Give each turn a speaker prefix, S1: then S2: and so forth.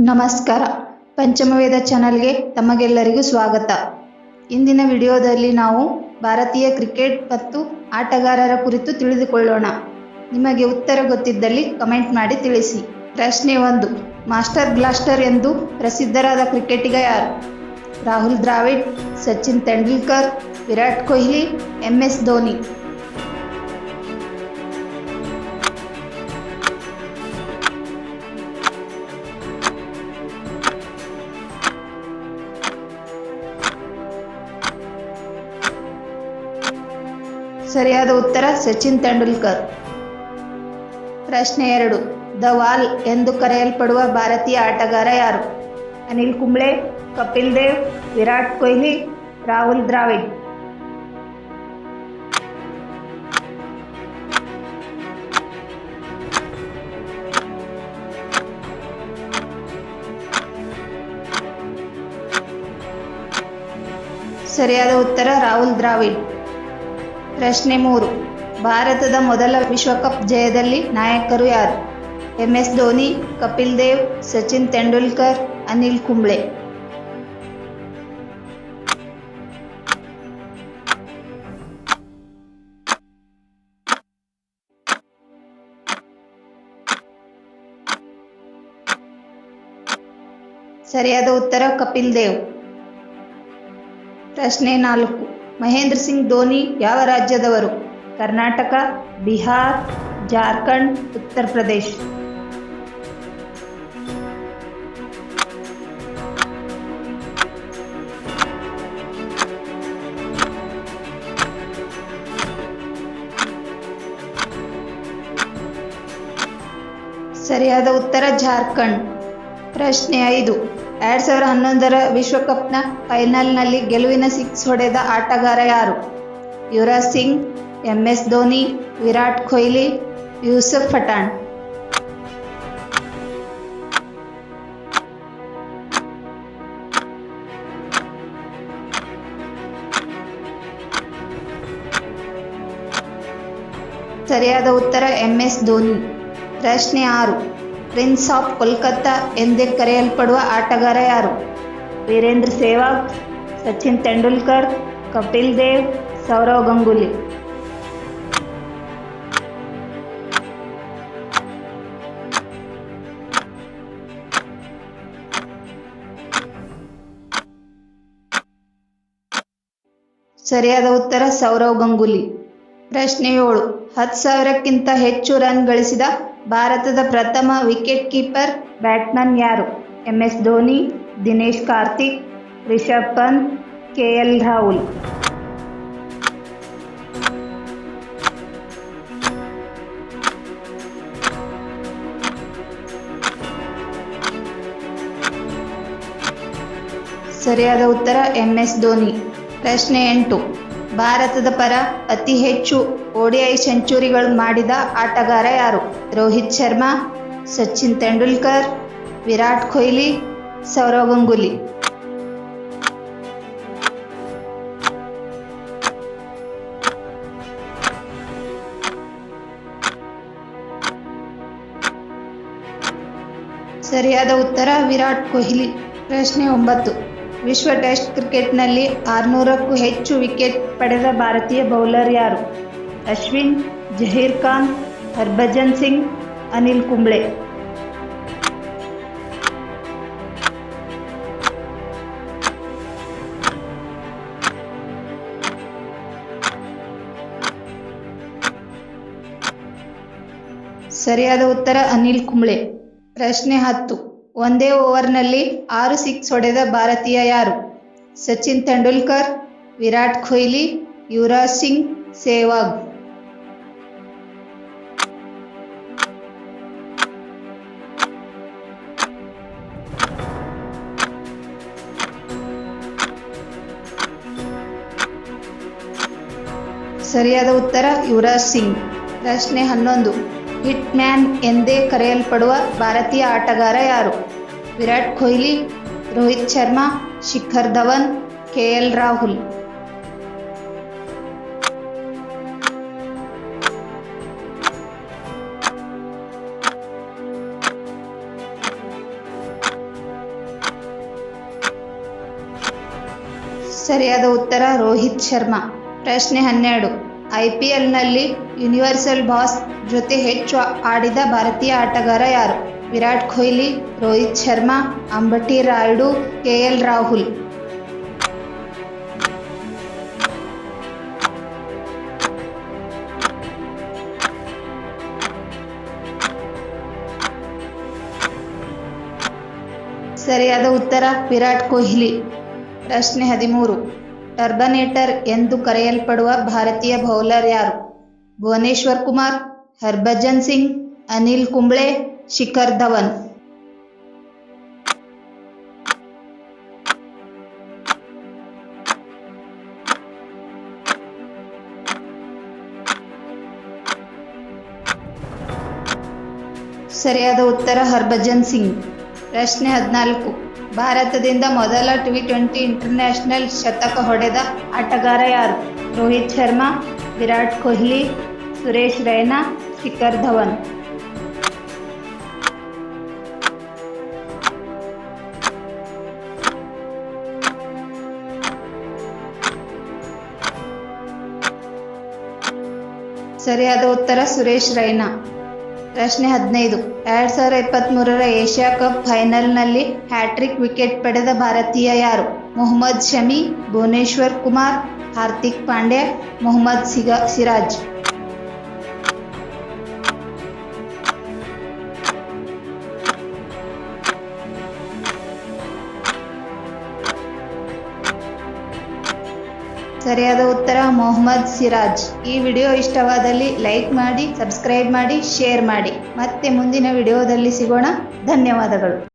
S1: ನಮಸ್ಕಾರ. ಪಂಚಮವೇದ ಚಾನಲ್ಗೆ ತಮಗೆಲ್ಲರಿಗೂ ಸ್ವಾಗತ. ಇಂದಿನ ವಿಡಿಯೋದಲ್ಲಿ ನಾವು ಭಾರತೀಯ ಕ್ರಿಕೆಟ್ ಮತ್ತು ಆಟಗಾರರ ಕುರಿತು ತಿಳಿದುಕೊಳ್ಳೋಣ. ನಿಮಗೆ ಉತ್ತರ ಗೊತ್ತಿದ್ದಲ್ಲಿ ಕಮೆಂಟ್ ಮಾಡಿ ತಿಳಿಸಿ. ಪ್ರಶ್ನೆ ಒಂದು, ಮಾಸ್ಟರ್ ಬ್ಲಾಸ್ಟರ್ ಎಂದು ಪ್ರಸಿದ್ಧರಾದ ಕ್ರಿಕೆಟಿಗ ಯಾರು? Rahul Dravid, Sachin Tendulkar, Virat Kohli M S Dhoni. ಸರಿಯಾದ ಉತ್ತರ ಸಚಿನ್ ತೆಂಡೂಲ್ಕರ್. ಪ್ರಶ್ನೆ ಎರಡು, ದ ವಾಲ್ ಎಂದು ಕರೆಯಲ್ಪಡುವ ಭಾರತೀಯ ಆಟಗಾರ ಯಾರು? ಅನಿಲ್ ಕುಂಬ್ಳೆ, ಕಪಿಲ್ ದೇವ್, ವಿರಾಟ್ ಕೊಹ್ಲಿ, ರಾಹುಲ್ ದ್ರಾವಿಡ್. ಸರಿಯಾದ ಉತ್ತರ ರಾಹುಲ್ ದ್ರಾವಿಡ್. ಪ್ರಶ್ನೆ ಮೂರು. ಭಾರತದ ಮೊದಲ ವಿಶ್ವಕಪ್ ಜಯದಲ್ಲಿ ನಾಯಕರು ಯಾರು? M S Dhoni, Kapil Dev, Sachin Tendulkar, Anil Kumble. ಸರಿಯಾದ ಉತ್ತರ ಕಪಿಲ್ ದೇವ್. ಪ್ರಶ್ನೆ ನಾಲ್ಕು. ಮಹೇಂದ್ರ ಸಿಂಗ್ ಧೋನಿ ಯಾವ ರಾಜ್ಯದವರು? ಕರ್ನಾಟಕ, ಬಿಹಾರ್, ಜಾರ್ಖಂಡ್, ಉತ್ತರ ಪ್ರದೇಶ್. ಸರಿಯಾದ ಉತ್ತರ ಜಾರ್ಖಂಡ್. ಪ್ರಶ್ನೆ ಐದು. ಎರಡ್ ಸಾವಿರ ಹನ್ನೊಂದರ ವಿಶ್ವಕಪ್ನ ಫೈನಲ್ನಲ್ಲಿ ಗೆಲುವಿನ ಸಿಕ್ಸ್ ಹೊಡೆದ ಆಟಗಾರ ಯಾರು? Yuvraj Singh M S Dhoni, Virat Kohli, Yusuf Pathan. ಸರಿಯಾದ ಉತ್ತರ ಎಂ ಎಸ್ ಧೋನಿ. ಪ್ರಶ್ನೆ ಆರು. ಪ್ರಿನ್ಸ್ ಆಫ್ ಕೋಲ್ಕತ್ತಾ ಎಂದೇ ಕರೆಯಲ್ಪಡುವ ಆಟಗಾರ ಯಾರು? ವೀರೇಂದ್ರ ಸೇವಾಗ್, ಸಚಿನ್ ತೆಂಡೂಲ್ಕರ್, ಕಪಿಲ್ ದೇವ್, ಸೌರವ್ ಗಂಗೂಲಿ. ಸರಿಯಾದ ಉತ್ತರ ಸೌರವ್ ಗಂಗೂಲಿ. ಪ್ರಶ್ನೆ ಏಳು, ಹತ್ತು ಸಾವಿರಕ್ಕಿಂತ ಹೆಚ್ಚು ರನ್ ಗಳಿಸಿದ ಭಾರತದ ಪ್ರಥಮ ವಿಕೆಟ್ ಕೀಪರ್ ಬ್ಯಾಟ್ಮನ್ ಯಾರು? M S Dhoni, Dinesh Karthik, Rishabh Pant, K L Rahul. ಸರಿಯಾದ ಉತ್ತರ ಎಂ ಎಸ್ ಧೋನಿ. ಪ್ರಶ್ನೆ ಎಂಟು. ಭಾರತದ ಪರ ಅತಿ ಹೆಚ್ಚು ಓಡಿಐ ಸೆಂಚುರಿಗಳು ಮಾಡಿದ ಆಟಗಾರ ಯಾರು? ರೋಹಿತ್ ಶರ್ಮಾ, ಸಚಿನ್ ತೆಂಡೂಲ್ಕರ್, ವಿರಾಟ್ ಕೊಹ್ಲಿ, ಸೌರವ್ ಗಂಗೂಲಿ. ಸರಿಯಾದ ಉತ್ತರ ವಿರಾಟ್ ಕೊಹ್ಲಿ. ಪ್ರಶ್ನೆ ಒಂಬತ್ತು. ವಿಶ್ವ ಟೆಸ್ಟ್ ಕ್ರಿಕೆಟ್ನಲ್ಲಿ ಆರುನೂರಕ್ಕೂ ಹೆಚ್ಚು ವಿಕೆಟ್ ಪಡೆದ ಭಾರತೀಯ ಬೌಲರ್ ಯಾರು? ಅಶ್ವಿನ್, ಜಹೀರ್ ಖಾನ್, ಹರ್ಭಜನ್ ಸಿಂಗ್, ಅನಿಲ್ ಕುಂಬ್ಳೆ. ಸರಿಯಾದ ಉತ್ತರ ಅನಿಲ್ ಕುಂಬ್ಳೆ. ಪ್ರಶ್ನೆ ಹತ್ತು. ಒಂದೇ ಓವರ್ನಲ್ಲಿ ಆರು ಸಿಕ್ಸ್ ಹೊಡೆದ ಭಾರತೀಯ ಯಾರು? ಸಚಿನ್ ತೆಂಡೂಲ್ಕರ್, ವಿರಾಟ್ ಕೊಹ್ಲಿ, ಯುವರಾಜ್ ಸಿಂಗ್, ಸೆಹ್ವಾಗ್. ಸರಿಯಾದ ಉತ್ತರ ಯುವರಾಜ್ ಸಿಂಗ್. ಪ್ರಶ್ನೆ ಹನ್ನೊಂದು. ಹಿಟ್ ಮ್ಯಾನ್ ಎಂದೇ ಕರೆಯಲ್ಪಡುವ ಭಾರತೀಯ ಆಟಗಾರ ಯಾರು? Virat Kohli, Rohit Sharma, Shikhar Dhawan K L Rahul. ಸರಿಯಾದ ಉತ್ತರ ರೋಹಿತ್ ಶರ್ಮಾ. ಪ್ರಶ್ನೆ ಹನ್ನೆರಡು. ಐ ಪಿ ಎಲ್ನಲ್ಲಿ ಯೂನಿವರ್ಸಲ್ ಬಾಸ್ ಜೊತೆ ಹೆಚ್ಚು ಆಡಿದ ಭಾರತೀಯ ಆಟಗಾರ ಯಾರು? Virat Kohli, Rohit Sharma, Ambati Rayudu K L Rahul. ಸರಿಯಾದ ಉತ್ತರ ವಿರಾಟ್ ಕೊಹ್ಲಿ. ಪ್ರಶ್ನೆ ಹದಿಮೂರು. ಟರ್ಬನೇಟರ್ ಎಂದು ಕರೆಯಲ್ಪಡುವ ಭಾರತೀಯ ಬೌಲರ್ ಯಾರು? ಭುವನೇಶ್ವರ್ ಕುಮಾರ್, ಹರ್ಭಜನ್ ಸಿಂಗ್, ಅನಿಲ್ ಕುಂಬ್ಳೆ ಶಿಖರ್ ಧವನ್ ಸರಿಯಾದ ಉತ್ತರ ಹರ್ಭಜನ್ ಸಿಂಗ್. ಪ್ರಶ್ನೆ ಹದಿನಾಲ್ಕು. ಭಾರತದಿಂದ ಮೊದಲ ಟಿ ಟ್ವೆಂಟಿ ಇಂಟರ್ನ್ಯಾಷನಲ್ ಶತಕ ಹೊಡೆದ ಆಟಗಾರ ಯಾರು? ರೋಹಿತ್ ಶರ್ಮಾ, ವಿರಾಟ್ ಕೊಹ್ಲಿ, ಸುರೇಶ್ ರೈನಾ ಶಿಖರ್ ಧವನ್ ಸರಿಯಾದ ಉತ್ತರ ಸುರೇಶ್ ರೈನಾ. ಪ್ರಶ್ನೆ ಹದಿನೈದು. ಎರಡ್ ಸಾವಿರದ ಇಪ್ಪತ್ತ್ಮೂರರ ಏಷ್ಯಾ ಕಪ್ ಫೈನಲ್ನಲ್ಲಿ ಹ್ಯಾಟ್ರಿಕ್ ವಿಕೆಟ್ ಪಡೆದ ಭಾರತೀಯ ಯಾರು? ಮೊಹಮ್ಮದ್ ಶಮಿ, ಭುವನೇಶ್ವರ್ ಕುಮಾರ್, ಹಾರ್ದಿಕ್ ಪಾಂಡ್ಯ, ಮೊಹಮ್ಮದ್ ಸಿಗ, ಸಿರಾಜ್. ಸರಿಯಾದ ಉತ್ತರ ಮೊಹಮ್ಮದ್ ಸಿರಾಜ್. ಈ ವಿಡಿಯೋ ಇಷ್ಟವಾದಲ್ಲಿ ಲೈಕ್ ಮಾಡಿ, ಸಬ್ಸ್ಕ್ರೈಬ್ ಮಾಡಿ, ಶೇರ್ ಮಾಡಿ. ಮತ್ತೆ ಮುಂದಿನ ವಿಡಿಯೋದಲ್ಲಿ ಸಿಗೋಣ. ಧನ್ಯವಾದಗಳು.